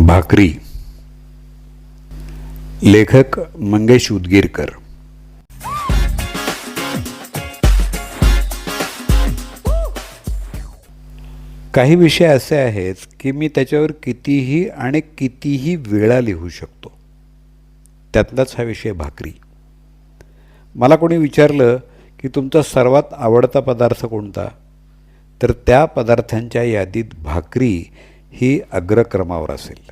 भाकरी. लेखक मंगेश उदगीरकर. काही विषय असे आहेत की मी त्याच्यावर कितीही आणि कितीही वेळा लिहू शकतो. त्यातलाच हा विषय भाकरी. मला कोणी विचारलं की तुमचा सर्वात आवडता पदार्थ कोणता? तर त्या पदार्थांच्या यादीत भाकरी ही अग्रक्रमावर असेल.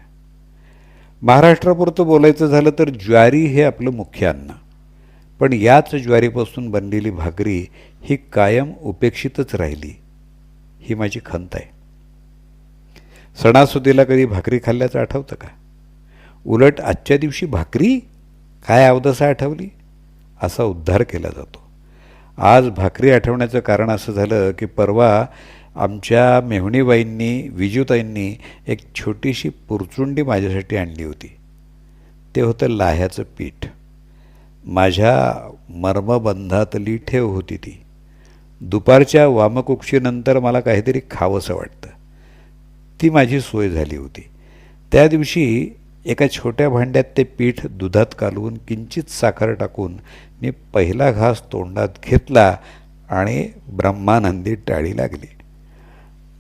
महाराष्ट्रापुरतं बोलायचं झालं तर ज्वारी हे आपलं मुख्य अन्न. पण याच ज्वारीपासून बनलेली भाकरी ही कायम उपेक्षितच राहिली. ही माझी खंत आहे. सणासुदीला कधी भाकरी खाल्ल्याचं आठवतं का? उलट आजच्या दिवशी भाकरी? काय अवदसा आठवली? असा उद्धार केला जातो. आज भाकरी आठवण्याचं कारण असं झालं की परवा आमच्या मेहुणीबाईंनी विजूताईंनी एक छोटीशी पुरचुंडी माझ्यासाठी आणली होती. ते होतं लाह्याचं पीठ. माझ्या मर्मबंधातली ठेव होती ती. दुपारच्या वामकुक्षीनंतर मला काहीतरी खावंसं वाटतं. ती माझी सोय झाली होती. त्या दिवशी एका छोट्या भांड्यात ते पीठ दुधात कालवून किंचित साखर टाकून मी पहिला घास तोंडात घेतला आणि ब्रह्मानंदी टाळी लागली.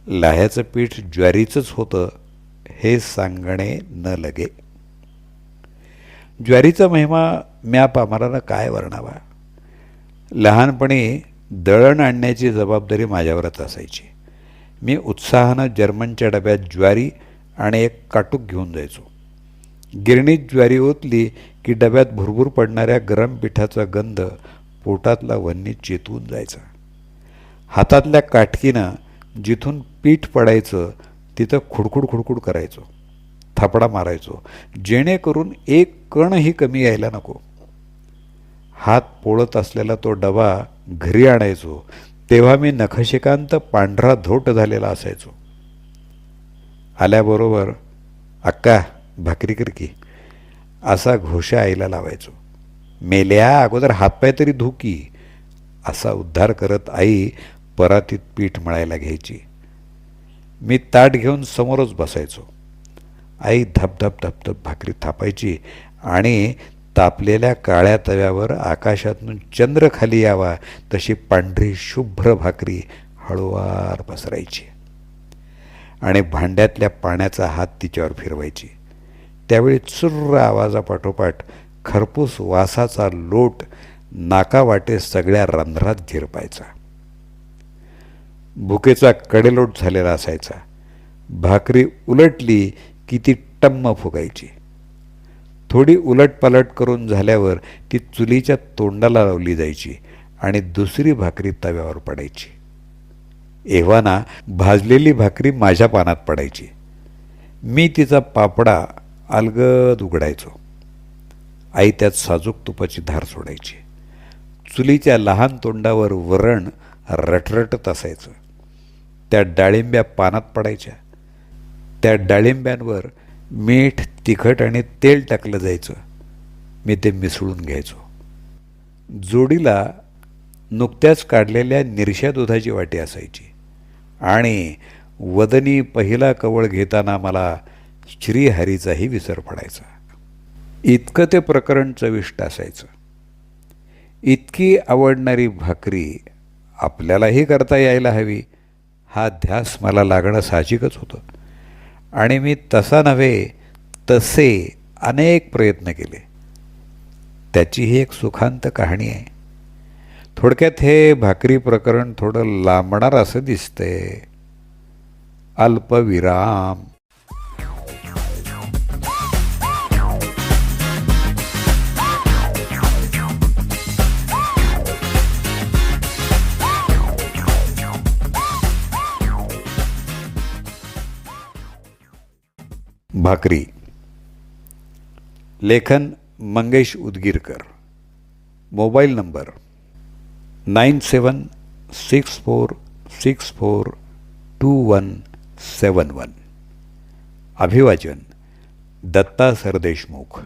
लाह्याचं पीठ ज्वारीचंच होतं हे सांगणे न लगे. ज्वारीचा महिमा म्या पामारानं काय वर्णावा? लहानपणी दळण आणण्याची जबाबदारी माझ्यावरच असायची. मी उत्साहानं जर्मनच्या डब्यात ज्वारी आणि एक काटूक घेऊन जायचो. गिरणीत ज्वारी ओतली की डब्यात भुरभुर पडणाऱ्या गरम पिठाचा गंध पोटातला वन्नी चेतवून जायचा. हातातल्या काटकीनं जिथून पीठ पडायचं तिथं खुडखुड खुडखुड करायचो. थापडा मारायचो. जेणेकरून एक कणही कमी यायला नको. हात पोळत असलेला तो डबा घरी आणायचो. तेव्हा मी नखशिकांत पांढरा धोट झालेला असायचो. आल्याबरोबर अक्का भाकरी कर की. असा घोषा आईला लावायचो. मेल्या अगोदर हातपाय तरी धुकी असा उद्धार करत आई परातीत पीठ मळायला घ्यायची. मी ताट घेऊन समोरच बसायचो. आई धपधप धपधप भाकरी थापायची आणि तापलेल्या काळ्या तव्यावर आकाशातून चंद्र खाली यावा तशी पांढरी शुभ्र भाकरी हळूवार पसरायची. आणि भांड्यातल्या पाण्याचा हात तिच्यावर फिरवायची. त्यावेळी चुर्र आवाजापाठोपाठ खरपूस वासाचा लोट नाकावाटे सगळ्या रंध्रात झिरपायचा. भुकेचा कडेलोट झालेला असायचा. भाकरी उलटली की ती टम्म फुगायची. थोडी उलटपालट करून झाल्यावर ती चुलीच्या तोंडाला लावली जायची आणि दुसरी भाकरी तव्यावर पडायची. एव्हाना भाजलेली भाकरी माझ्या पानात पडायची. मी तिचा पापडा अलगद उघडायचो. आई त्यात साजूक तुपाची धार सोडायची. चुलीच्या लहान तोंडावर वरण रटरटत असायचं. त्या डाळिंब्या पानात पडायच्या. त्या डाळिंब्यांवर मीठ तिखट आणि तेल टाकलं जायचं. मी ते मिसळून घ्यायचो. जोडीला नुकत्याच काढलेल्या निरशा दुधाची वाटी असायची. आणि वदनी पहिला कवळ घेताना मला श्रीहरीचाही विसर पडायचा. इतकं ते प्रकरण चविष्ट असायचं. इतकी आवडणारी भाकरी आपल्यालाही करता यायला हवी. हा ध्यास मला लागणं साहजिकच होतं. आणि मी तसा नव्हे तसे अनेक प्रयत्न केले. त्याची ही एक सुखांत कहाणी आहे. थोडक्यात हे भाकरी प्रकरण थोडं लांबणार असं दिसतंय. अल्पविराम. भाकरी. लेखन Mangesh Udgirkar. Mobile number nine seven six four six four two one seven one. अभिवाचन दत्ता सरदेशमुख.